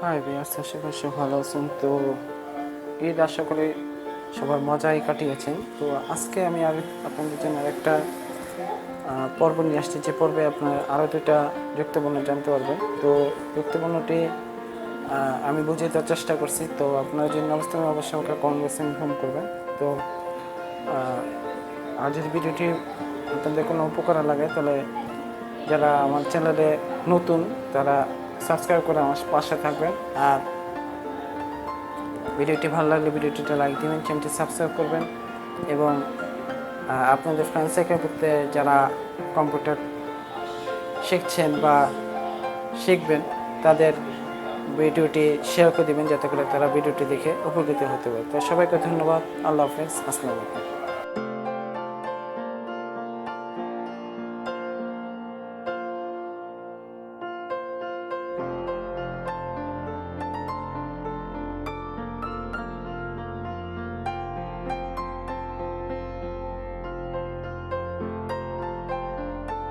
High বিয়ার্স আশা করি ভালো আছেন তো ঈদ আশা করি সবার মজাই কাটিয়েছেন। তো আজকে আমি আর আপনাদের জন্য একটা পর্ব নিয়ে আসছি। যে পর্বে আপনার আরও দুটা যুক্তবর্ণ জানতে পারবেন। তো যুক্তবর্ণটি আমি বুঝিয়ে দেওয়ার চেষ্টা করছি। তো আপনার জন্য অবস্থান অবশ্যই আমাকে বেশি ইনফর্ম করবেন। তো আর যদি ভিডিওটি আপনাদের কোনো উপকার লাগে, তাহলে যারা আমার চ্যানেলে নতুন, তারা সাবস্ক্রাইব করে আমার পাশে থাকবেন। আর ভিডিওটি ভালো লাগলে ভিডিওটিতে লাইক দিবেন চ্যানেলটি সাবস্ক্রাইব করবেন। এবং আপনাদের ফ্রেন্ড সার্কেলতে যারা কম্পিউটার শিখছেন বা শিখবেন, তাদের ভিডিওটি শেয়ার করে দিবেন, যাতে করে তারা ভিডিওটি দেখে উপকৃত হতে পারে। তো সবাইকে ধন্যবাদ। আল্লাহ হাফেজ। আসসালামু আলাইকুম।